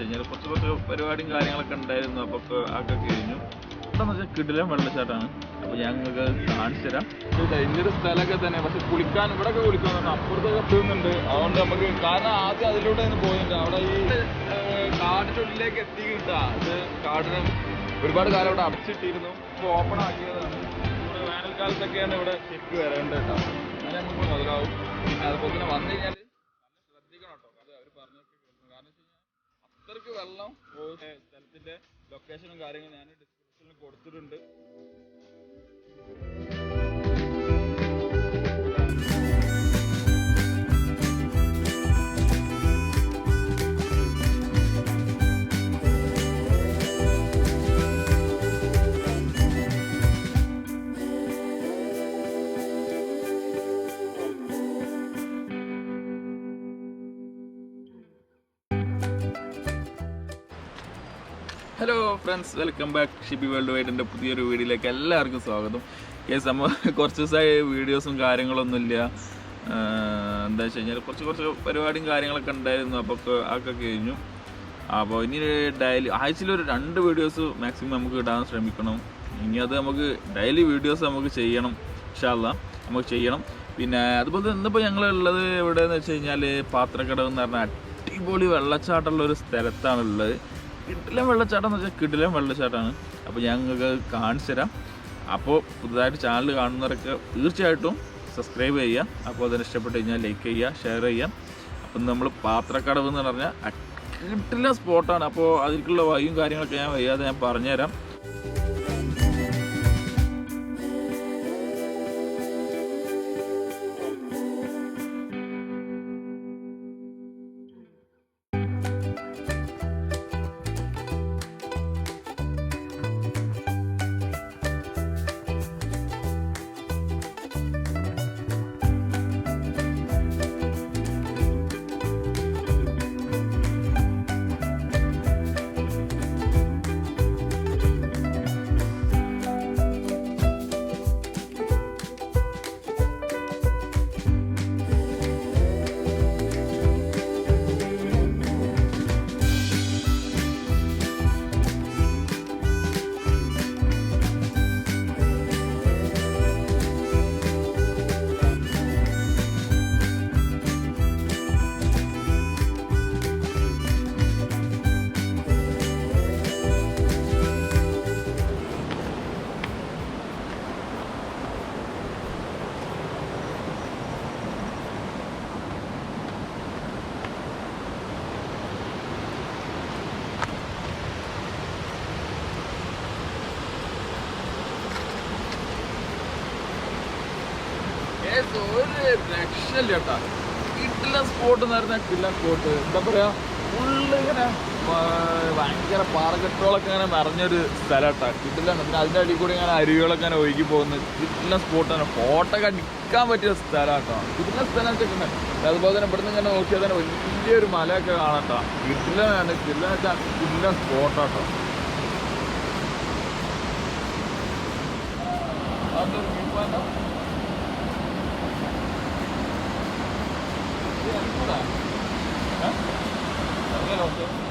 വെച്ച് കഴിഞ്ഞാൽ കുറച്ച് പരിപാടിയും കാര്യങ്ങളൊക്കെ ഉണ്ടായിരുന്നു. അപ്പോൾ ഒക്കെ കഴിഞ്ഞു. എന്താണെന്ന് വെച്ചാൽ കിടിലം വെള്ളച്ചാട്ടമാണ്. അപ്പോൾ ഞങ്ങൾക്ക് കാണിച്ചു തരാം. ഭയങ്കര സ്ഥലമൊക്കെ തന്നെ പക്ഷെ കുളിക്കാൻ ഇവിടെയൊക്കെ പറഞ്ഞാൽ അപ്പുറത്തൊക്കെ എത്തുന്നുണ്ട്. അതുകൊണ്ട് നമുക്ക് കാരണം ആദ്യം അതിലൂടെ ഒന്ന് പോയിട്ടുണ്ട്. അവിടെ ഈ കാടിനുള്ളിലേക്ക് കാടിന്റെ ഉള്ളിലേക്ക് എത്തിയിട്ടാ. അത് കാടിന് ഒരുപാട് കാലം ഇവിടെ അടച്ചിട്ടിരുന്നു. ഇപ്പോൾ ഓപ്പൺ ആക്കിയതാണ്. വേനൽക്കാലത്തൊക്കെയാണ് ഇവിടെ ശരിക്കും വരേണ്ടത് കേട്ടോ. അങ്ങനെ നമുക്ക് മുതലാവും. പിന്നെ അതുപോലെ തന്നെ വന്നു കഴിഞ്ഞാൽ നല്ല ശ്രദ്ധിക്കണം കേട്ടോ അത് അവർ പറഞ്ഞൊക്കെ കേൾക്കണം കാരണം വെച്ച് കഴിഞ്ഞാൽ അത്രയ്ക്ക് വെള്ളം സ്ഥലത്തിന്റെ ലൊക്കേഷനും കാര്യങ്ങളും ഞാൻ ഡിസ്ക്രിപ്ഷനിൽ കൊടുത്തിട്ടുണ്ട്. Friends welcome back Shibi world wide വൈഡിന്റെ പുതിയൊരു വീഡിയോയിലേക്ക് എല്ലാവർക്കും സ്വാഗതം. കേസ് നമ്മൾ കുറച്ച് ദിവസമായി വീഡിയോസും കാര്യങ്ങളൊന്നുമില്ല. എന്താ വെച്ച് കഴിഞ്ഞാൽ കുറച്ച് കുറച്ച് പരിപാടിയും കാര്യങ്ങളൊക്കെ ഉണ്ടായിരുന്നു. അപ്പോൾ ഒക്കെ കഴിഞ്ഞു. അപ്പോൾ ഇനി ഡെയിലി ആഴ്ചയിലൊരു രണ്ട് വീഡിയോസ് മാക്സിമം നമുക്ക് ഇടാൻ ശ്രമിക്കണം. ഇനി അത് നമുക്ക് ഡെയിലി വീഡിയോസ് നമുക്ക് ചെയ്യണം ഇൻഷാല്ല നമുക്ക് ചെയ്യണം. പിന്നെ അതുപോലെ തന്നെ ഇന്നിപ്പോൾ ഞങ്ങളുള്ളത് എവിടെയെന്ന് വെച്ച് കഴിഞ്ഞാൽ പാത്രക്കടവ് എന്ന് പറഞ്ഞാൽ അടിപൊളി വെള്ളച്ചാട്ടമുള്ള ഒരു സ്ഥലത്താണുള്ളത്. കിടിലം വെള്ളച്ചാട്ടം എന്ന് വെച്ചാൽ കിടിലം വെള്ളച്ചാട്ടമാണ് അപ്പോൾ ഞങ്ങൾക്ക് കാണിച്ചു തരാം. അപ്പോൾ പുതുതായിട്ട് ചാനൽ കാണുന്നവരൊക്കെ തീർച്ചയായിട്ടും സബ്സ്ക്രൈബ് ചെയ്യുക അപ്പോൾ അതിന് ഇഷ്ടപ്പെട്ട് കഴിഞ്ഞാൽ ലൈക്ക് ചെയ്യുക ഷെയർ ചെയ്യുക അപ്പം നമ്മൾ പാത്രക്കടവ് എന്ന് പറഞ്ഞാൽ കിട്ടില്ല സ്പോട്ടാണ് അപ്പോൾ അതിലേക്കുള്ള വഴിയും കാര്യങ്ങളൊക്കെ ഞാൻ വയ്യാതെ ഞാൻ പറഞ്ഞുതരാം. ഏത് ഒരു രക്ഷയില്ല കേട്ടാ. കിട്ടില്ല സ്പോട്ട് സ്പോട്ട് എന്താ പറയാ? ഫുള്ള് ഭയങ്കര പാറക്കെട്ടുകളൊക്കെ ഇങ്ങനെ നിറഞ്ഞൊരു സ്ഥലം കേട്ടാ കിട്ടില്ല പിന്നെ അതിന്റെ അടിയിൽ കൂടി ഇങ്ങനെ അരുവികളൊക്കെ ഇങ്ങനെ ഒഴുകി പോകുന്നത് കിട്ടില്ല തന്നെ. ഫോട്ടോ ഒക്കെ പറ്റിയ സ്ഥലം കേട്ടോ കിട്ടില്ല സ്ഥലം വെച്ചിട്ടുണ്ട് അതുപോലെ തന്നെ ഇവിടുന്ന് ഇങ്ങനെ നോക്കിയാൽ തന്നെ വലിയൊരു മലയൊക്കെ കാണട്ടോ. കിട്ടില്ലാണ് കിട്ടില്ല വെച്ചാൽ കിട്ടില്ല സ്പോട്ടാട്ടോ Ha? Ano yun, okay?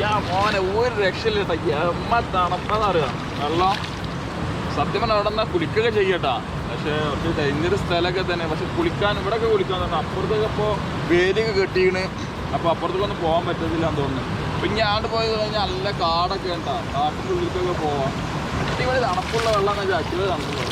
ഞാൻ മോനെ ഒരു രക്ഷയില്ല കേട്ടോ. എമ്മ തണുപ്പെന്നറിയാം വെള്ളം സത്യം പറഞ്ഞാൽ അവിടെ നിന്നാ കുളിക്കുകയൊക്കെ ചെയ്യട്ടാ. പക്ഷേ ഒരു ഡേഞ്ചർ സ്ഥലമൊക്കെ തന്നെ. പക്ഷെ കുളിക്കാൻ ഇവിടെയൊക്കെ കുളിക്കാൻ തന്നെ അപ്പുറത്തൊക്കെ ഇപ്പോൾ വേലിയൊക്കെ കെട്ടിയാണ്. അപ്പോൾ അപ്പുറത്തേക്കൊന്നും പോകാൻ പറ്റത്തില്ല എന്ന് തോന്നുന്നു. പിന്നെ ആണ്ട് പോയത് കഴിഞ്ഞാൽ നല്ല കാടൊക്കെ ഉണ്ടാ കാട്ടിന്റെ ഉള്ളിലേക്കൊക്കെ പോവാം. അടിപൊളി തണുപ്പുള്ള വെള്ളം എന്ന് വെച്ചാൽ അടിപൊളി തണുപ്പുള്ള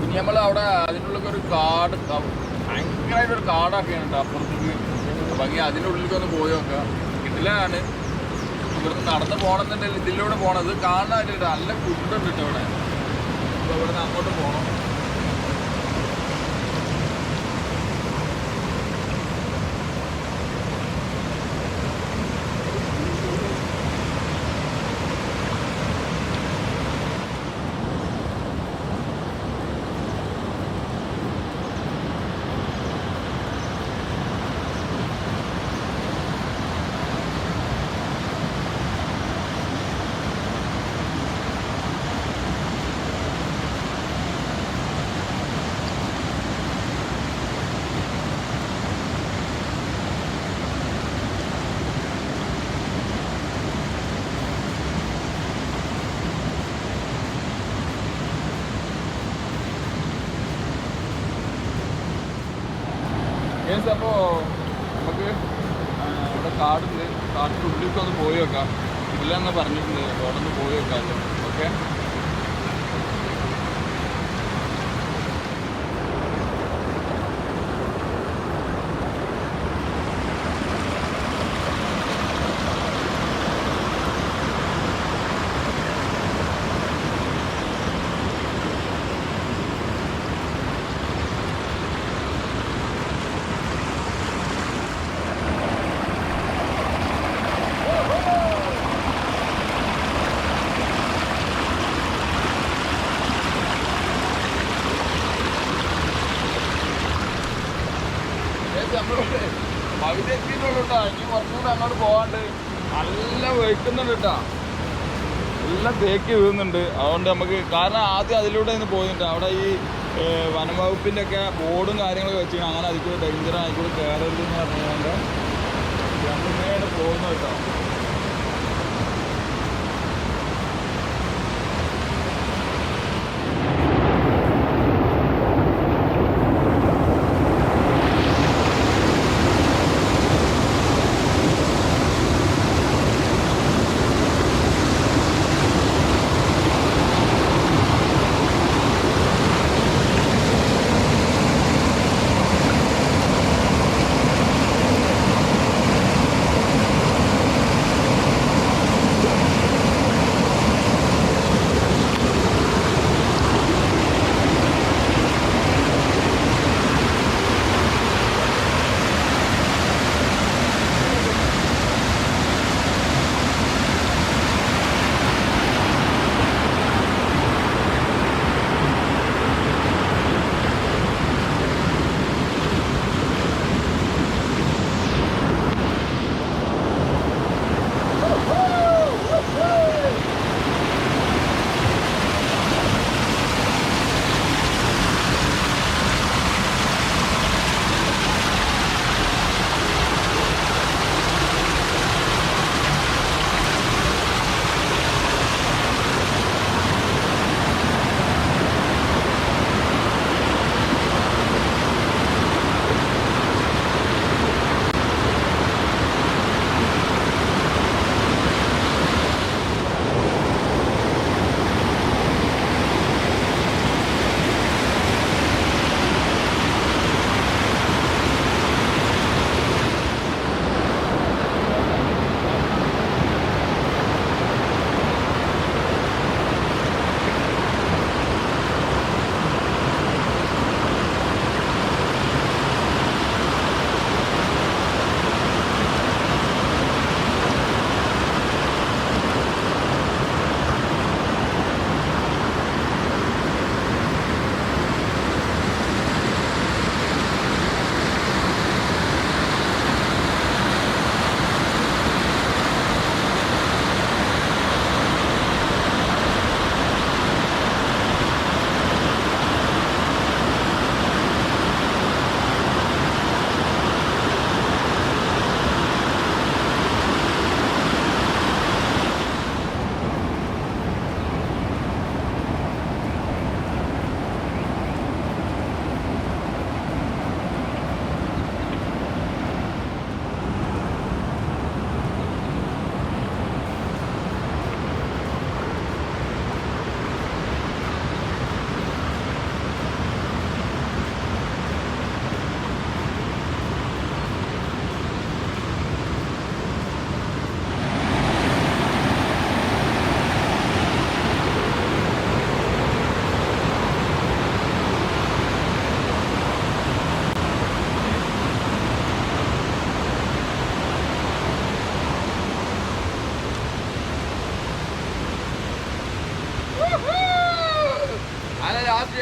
പിന്നെ നമ്മൾ അവിടെ അതിനുള്ളിലൊക്കെ ഒരു കാട് ഭയങ്കരമായിട്ടൊരു കാടൊക്കെ ഉണ്ട് അപ്പുറത്തേക്ക് ഭംഗി അതിന്റെ ഉള്ളിലേക്ക് ഒന്ന് പോയി നോക്കുക. ഇതിലാണ് ഇവിടുന്ന് നടന്ന് പോകണമെന്നുണ്ടെങ്കിൽ ഇതിലൂടെ പോണത് കാണാനായിട്ട് നല്ല കുണ്ടുണ്ട് ഇവിടെ. അപ്പോൾ ഇവിടുന്ന് അങ്ങോട്ട് പോകണം. യെസ് അപ്പോൾ നമുക്ക് ഇവിടെ കാടുണ്ട്. കാട്ടിന്റെ ഉള്ളിലേക്ക് ഒന്ന് പോയി വെക്കാം ഇതിലെന്ന് പറഞ്ഞിട്ടുണ്ട്. അവിടെ ഒന്ന് പോയി വെക്കാമല്ലോ ഓക്കെ പകുതി എത്തിയിട്ടുള്ളൂ കേട്ടോ ഇനി കുറച്ചുകൂടെ അങ്ങോട്ട് പോകാണ്ട് നല്ല വയ്ക്കുന്നുണ്ട് കേട്ടോ എല്ലാം തേക്ക് വീഴുന്നുണ്ട്. അതുകൊണ്ട് നമുക്ക് കാരണം ആദ്യം അതിലൂടെ ഒന്ന് പോയിട്ട് അവിടെ ഈ വനംവകുപ്പിന്റെ ഒക്കെ ബോർഡും കാര്യങ്ങളൊക്കെ വെച്ചിട്ട് അങ്ങനെ അതിൽ കൂടെ ഡേഞ്ചർ ആയിക്കൂടെ കയറരുത് എന്ന് പറഞ്ഞുകൊണ്ട് രണ്ടുമേടെ പോകുന്നു കേട്ടോ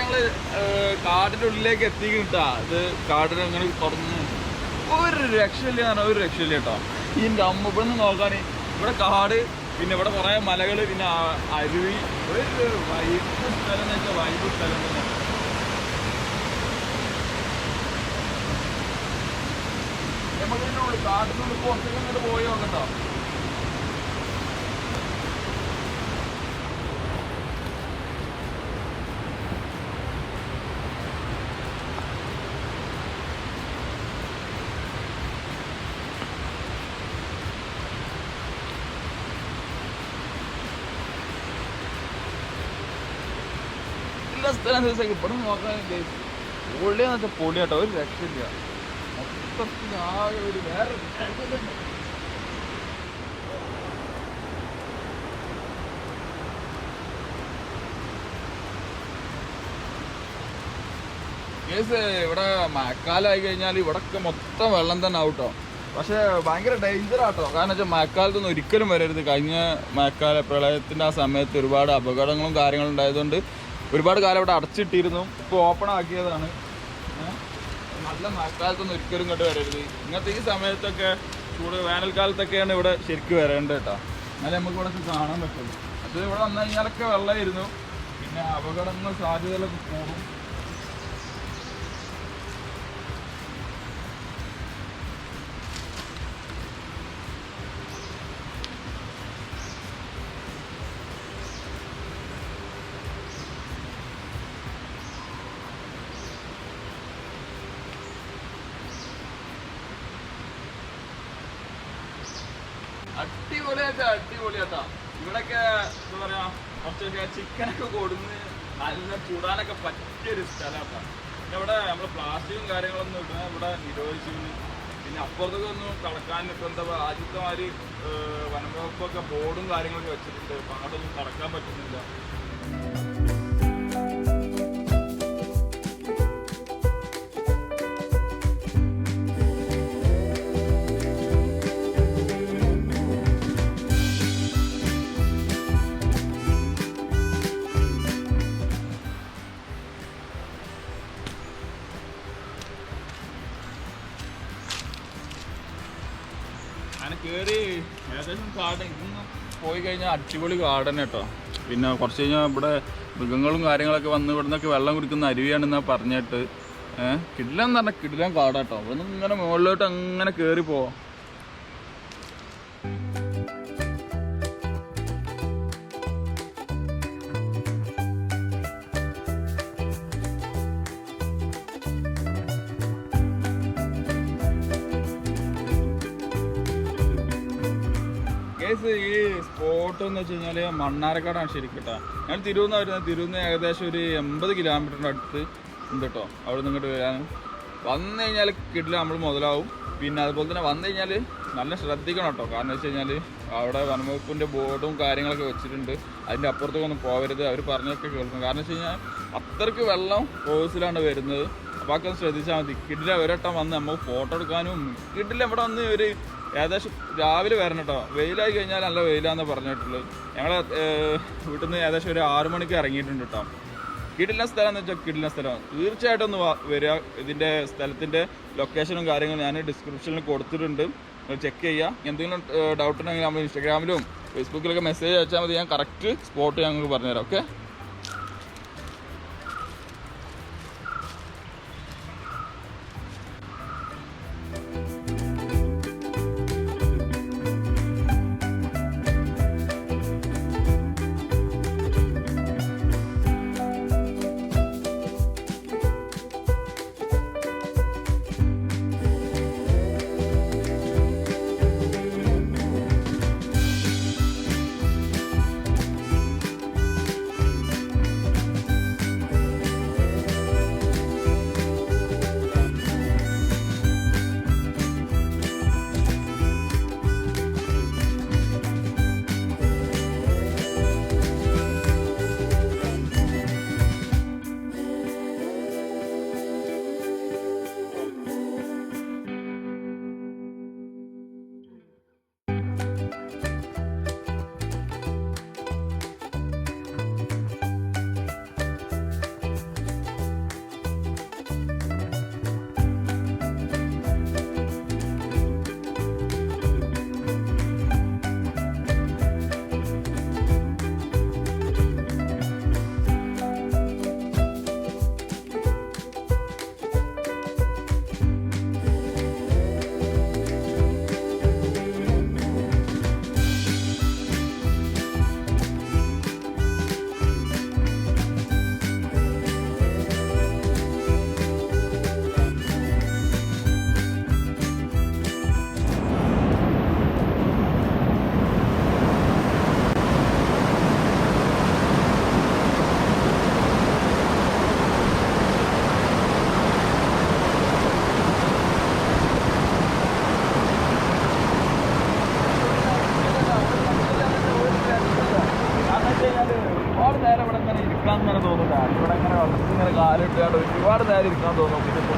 ഞങ്ങൾ കാടിന്റെ ഉള്ളിലേക്ക് എത്തി കിട്ടാ ഇത് കാടിന് അങ്ങനെ തുറന്ന്? ഒരു രക്ഷയില്ല ഒരു രക്ഷയില്ല കേട്ടോ ഈ അമ്മ നോക്കാൻ ഇവിടെ കാട് പിന്നെ ഇവിടെ കുറേ മലകൾ പിന്നെ അരുവി. ഒരു വൈബ് സ്ഥലം വെച്ചാൽ വൈബ് സ്ഥലം തന്നെ. നമുക്ക് കാട്ടിനുള്ളിൽ പോയി നോക്കട്ടോ. സ്ഥലം ദിവസം ഇവിടെ നോക്കാൻ പൊള്ളിയെന്ന് വെച്ചാൽ പൊളി കേട്ടോ ഒരു രക്ഷയില്ല. മൊത്തത്തിൽ ആകെ ഒരു വേറെ കേസ് ഇവിടെ മഴക്കാലമായി കഴിഞ്ഞാൽ ഇവിടൊക്കെ മൊത്തം വെള്ളം തന്നെ ആവട്ടോ പക്ഷേ ഭയങ്കര ഡേഞ്ചർ ആട്ടോ കാരണം വെച്ചാൽ മഴക്കാലത്തൊന്നും ഒരിക്കലും വരരുത്. കഴിഞ്ഞ മഴക്കാല പ്രളയത്തിന്റെ ആ സമയത്ത് ഒരുപാട് അപകടങ്ങളും കാര്യങ്ങളും ഉണ്ടായതുകൊണ്ട് ഒരുപാട് കാലം ഇവിടെ അടച്ചിട്ടിരുന്നു. ഇപ്പോൾ ഓപ്പൺ ആക്കിയതാണ്? നല്ല മഴക്കാലത്തൊന്നും ഒരിക്കലും ഇങ്ങോട്ട് വരരുത്. ഇങ്ങനത്തെ ഈ സമയത്തൊക്കെ ചൂട് വേനൽക്കാലത്തൊക്കെയാണ് ഇവിടെ ശരിക്കും വരേണ്ടത് കേട്ടോ. എന്നാലേ നമുക്ക് ഇവിടെ കാണാൻ പറ്റുള്ളൂ. അത് ഇവിടെ വന്നു കഴിഞ്ഞാലൊക്കെ വെള്ളമായിരുന്നു. പിന്നെ അപകടങ്ങൾ സാധ്യതകളൊക്കെ കൂടും. അടിപൊളിയാച്ചാ അടിപൊളിയാട്ടാ ഇവിടൊക്കെ എന്താ പറയാ കുറച്ചൊക്കെ ചിക്കനൊക്കെ കൊടുന്ന് നല്ല ചൂടാനൊക്കെ പറ്റിയൊരു സ്ഥലമാട്ടാ പിന്നെ ഇവിടെ നമ്മൾ പ്ലാസ്റ്റിക്കും കാര്യങ്ങളൊന്നും ഇടുന്ന ഇവിടെ നിരോധിച്ചിരുന്നു. പിന്നെ അപ്പുറത്തൊക്കെ ഒന്നും കടക്കാൻ ഇപ്പൊ എന്താ പറയുക ആദ്യത്തെ മാതിരി വനംവകുപ്പൊക്കെ ബോർഡും കാര്യങ്ങളൊക്കെ വെച്ചിട്ടുണ്ട്. അപ്പൊ അങ്ങോട്ടൊന്നും കടക്കാൻ പറ്റുന്നില്ല. കാട് ഇന്ന് പോയി കഴിഞ്ഞാൽ അടിപൊളി ഗാർഡൻ കേട്ടോ. പിന്നെ കുറച്ച് കഴിഞ്ഞാൽ ഇവിടെ മൃഗങ്ങളും കാര്യങ്ങളൊക്കെ വന്ന് ഇവിടെ നിന്നൊക്കെ വെള്ളം കുടിക്കുന്ന അരുവിയാണെന്നാണ് പറഞ്ഞിട്ട്. കിടിലം എന്ന് പറഞ്ഞാൽ കിടിലം കാടാട്ടോ ഇവിടെ നിന്ന് ഇങ്ങനെ മുകളിലോട്ട് അങ്ങനെ കയറി പോവാം. കേസ് ഈ സ്പോട്ട് എന്ന് വെച്ച് കഴിഞ്ഞാൽ മണ്ണാരക്കാടാണ് ശരിക്കും കേട്ടോ. ഞാൻ തിരുവന്ന് വരുന്നത്. തിരുവന്ന് ഏകദേശം ഒരു എൺപത് കിലോമീറ്ററിന്റെ അടുത്ത് ഉണ്ട് കേട്ടോ. അവിടെ നിന്ന് ഇങ്ങോട്ട് വരാൻ വന്നു കഴിഞ്ഞാൽ കിട്ടില്ല നമ്മൾ മുതലാവും. പിന്നെ അതുപോലെ തന്നെ വന്നു കഴിഞ്ഞാൽ നല്ല ശ്രദ്ധിക്കണം കേട്ടോ. കാരണം വെച്ച് കഴിഞ്ഞാൽ അവിടെ വനംവകുപ്പിന്റെ ബോർഡും കാര്യങ്ങളൊക്കെ വെച്ചിട്ടുണ്ട്. അതിന്റെ അപ്പുറത്തേക്കൊന്നും പോകരുത് അവർ പറഞ്ഞൊക്കെ കേൾക്കണം കാരണം വെച്ച് കഴിഞ്ഞാൽ അത്രയ്ക്ക് വെള്ളം കോഴ്സിലാണ് വരുന്നത്. അപ്പോൾ ഒക്കെ ശ്രദ്ധിച്ചാൽ മതി. കിഡില ഒരട്ടം വന്ന് നമുക്ക് ഫോട്ടോ എടുക്കാനും കിഡില ഇവിടെ വന്ന് ഒരു ഏകദേശം രാവിലെ വരണം കേട്ടോ. വെയിലായി കഴിഞ്ഞാൽ നല്ല വെയിലാന്ന് പറഞ്ഞിട്ടുള്ളൂ ഞങ്ങൾ വീട്ടിൽ നിന്ന് ഏകദേശം ഒരു ആറു മണിക്ക് ഇറങ്ങിയിട്ടുണ്ട് കേട്ടോ. കിടില സ്ഥലം എന്ന് വെച്ചാൽ കിടില സ്ഥലമാണ് തീർച്ചയായിട്ടും ഒന്ന് വരിക ഇതിന്റെ സ്ഥലത്തിന്റെ ലൊക്കേഷനും കാര്യങ്ങളും ഞാൻ ഡിസ്ക്രിപ്ഷനിൽ കൊടുത്തിട്ടുണ്ട്. ചെക്ക് ചെയ്യുക എന്തെങ്കിലും ഡൗട്ട് ഉണ്ടെങ്കിൽ നമ്മൾ ഇൻസ്റ്റാഗ്രാമിലും ഫേസ്ബുക്കിലൊക്കെ മെസ്സേജ് അയച്ചാൽ മതി. ഞാൻ കറക്റ്റ് സ്പോട്ട് ഞങ്ങൾക്ക് പറഞ്ഞുതരാം ഓക്കെ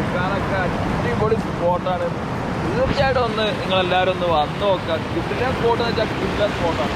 കുളിക്കാനൊക്കെ അടിപൊളി സ്പോട്ടാണ്. തീർച്ചയായിട്ടും ഒന്ന് നിങ്ങളെല്ലാവരും ഒന്ന് വന്ന് നോക്കുക. കിട്ടില്ല സ്പോട്ട് എന്ന് വെച്ചാൽ കിട്ടില്ല സ്പോട്ടാണ്